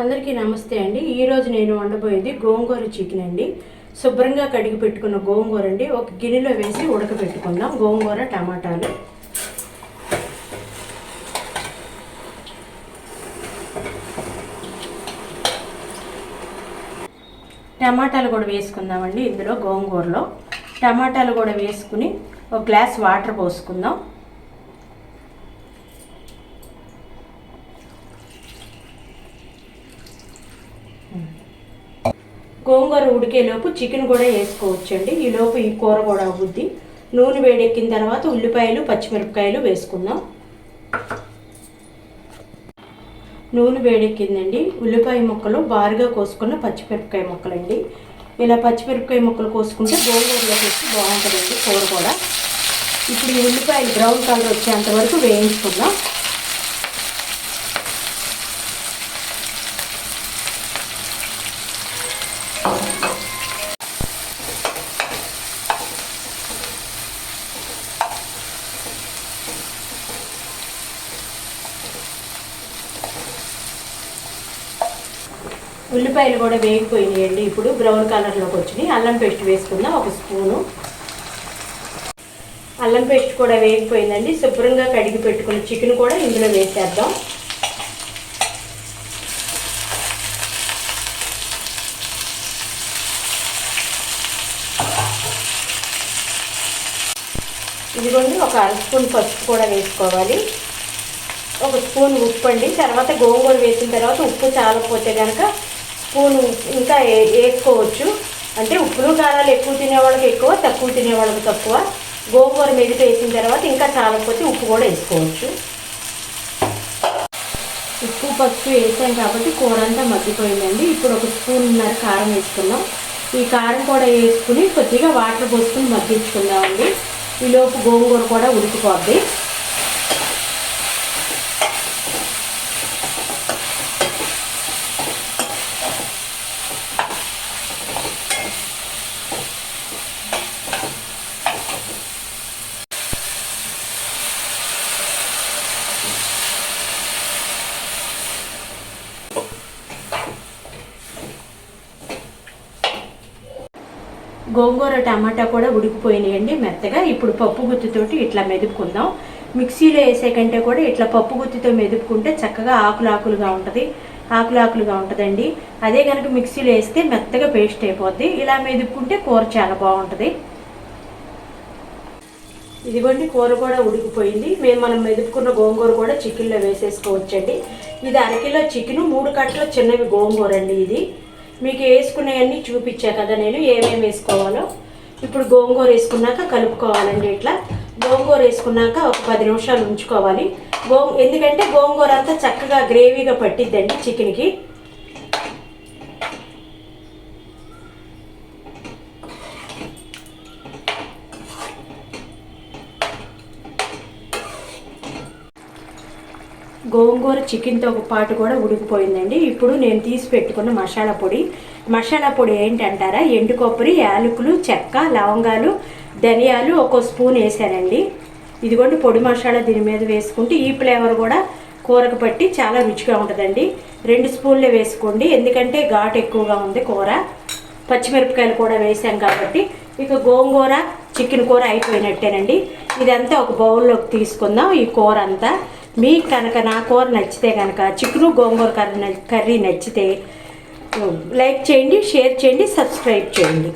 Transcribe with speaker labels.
Speaker 1: అందరికీ నమస్తే అండి. ఈరోజు నేను వండబోయేది గోంగూర చికెన్ అండి. శుభ్రంగా కడిగి పెట్టుకున్న గోంగూర అండి. ఒక గిన్నెలో వేసి ఉడకబెట్టుకుందాం గోంగూర టమాటాలు. టమాటాలు కూడా వేసుకుందామండి ఇందులో గోంగూరలో. టమాటాలు కూడా వేసుకుని ఒక గ్లాస్ వాటర్ పోసుకుందాం. గోంగూర ఉడికేలోపు చికెన్ కూడా వేసుకోవచ్చండి. ఈ లోపు ఈ కూర కూడా అవుద్ది. నూనె వేడెక్కిన తర్వాత ఉల్లిపాయలు పచ్చిమిరపకాయలు వేసుకుందాం. నూనె వేడెక్కిందండి. ఉల్లిపాయ ముక్కలు బారుగా కోసుకున్న పచ్చిమిరపకాయ ముక్కలండి. ఇలా పచ్చిమిరపకాయ ముక్కలు కోసుకుంటే గోంగూరలో వేసి బాగుంటుందండి కూర కూడా. ఇప్పుడు ఈ ఉల్లిపాయలు బ్రౌన్ కలర్ వచ్చేంత వరకు వేయించుకుందాం. ఉల్లిపాయలు కూడా వేగిపోయినాయండి. ఇప్పుడు బ్రౌన్ కలర్లోకి వచ్చినాయి. అల్లం పేస్ట్ వేసుకుందాం. ఒక స్పూను. అల్లం పేస్ట్ కూడా వేగిపోయిందండి. శుభ్రంగా కడిగి పెట్టుకున్న చికెన్ కూడా ఇందులో వేసేద్దాం. ఇదిగోండి ఒక అర స్పూన్ పసుపు కూడా వేసుకోవాలి. ఒక స్పూన్ ఉప్పు అండి. తర్వాత గోంగూర వేసిన తర్వాత ఉప్పు చాలకపోతే కనుక స్పూన్ ఇంకా వేసుకోవచ్చు. అంటే ఉప్పులు కారాలు ఎక్కువ తినేవాళ్ళకి ఎక్కువ తక్కువ తినేవాళ్ళకి తక్కువ. గోంగూర మెదిపి వేసిన తర్వాత ఇంకా చాలకపోతే ఉప్పు కూడా వేసుకోవచ్చు. ఉప్పు పసుపు వేసాం కాబట్టి కూర అంతా మగ్గిపోయిందండి. ఇప్పుడు ఒక స్పూన్నర కారం వేసుకుందాం. ఈ కారం కూడా వేసుకుని కొద్దిగా వాటర్ పోసుకుని మగ్గించుకుందామండి. ఈలోపు గోంగూర కూడా ఉడికిపోద్ది. గోంగూర టమాటా కూడా ఉడికిపోయినాయండి మెత్తగా. ఇప్పుడు పప్పు గుత్తితోటి ఇట్లా మెదుపుకుందాం. మిక్సీలో వేసే కంటే కూడా ఇట్లా పప్పు గుత్తితో మెదుపుకుంటే చక్కగా ఆకులు ఆకులుగా ఉంటుంది. ఆకులు ఆకులుగా ఉంటుందండి. అదే కనుక మిక్సీలో వేస్తే మెత్తగా పేస్ట్ అయిపోద్ది. ఇలా మెదుపుకుంటే కూర చాలా బాగుంటుంది. ఇదిగోండి కూర కూడా ఉడికిపోయింది. మేము మనం మెదుపుకున్న గోంగూర కూడా చికెన్లో వేసేసుకోవచ్చండి. ఇది అరకిలో చికెన్ మూడు కట్టల చిన్నవి గోంగూర అండి ఇది. మీకు వేసుకునేవన్నీ చూపించా కదా నేను ఏమేమి వేసుకోవాలో. ఇప్పుడు గోంగూర వేసుకున్నాక కలుపుకోవాలండి ఇట్లా. గోంగూర వేసుకున్నాక ఒక పది నిమిషాలు ఉంచుకోవాలి. గో ఎందుకంటే గోంగూర అంతా చక్కగా గ్రేవీగా పట్టిద్దండి చికెన్కి గోంగూర చికెన్తో ఒక పాటు కూడా ఉడికిపోయిందండి. ఇప్పుడు నేను తీసి పెట్టుకున్న మసాలా పొడి. మసాలా పొడి ఏంటంటారా? ఎండు కొబ్బరి యాలకులు చెక్క లవంగాలు ధనియాలు ఒక స్పూన్ వేసానండి. ఇదిగోండి పొడి మసాలా దీని మీద వేసుకుంటే ఈ ఫ్లేవర్ కూడా కూరకు పట్టి చాలా రుచిగా ఉంటుందండి. రెండు స్పూన్లే వేసుకోండి. ఎందుకంటే ఘాటు ఎక్కువగా ఉంది కూర. పచ్చిమిరపకాయలు కూడా వేసాం కాబట్టి ఇక గోంగూర చికెన్ కూర అయిపోయినట్టేనండి. ఇదంతా ఒక బౌల్లోకి తీసుకుందాం ఈ కూర అంతా. మీకు కనుక నా కూర నచ్చితే కనుక చిక్కును గోంగూర కర్రీ కర్రీ నచ్చితే లైక్ చేయండి షేర్ చేయండి సబ్స్క్రైబ్ చేయండి.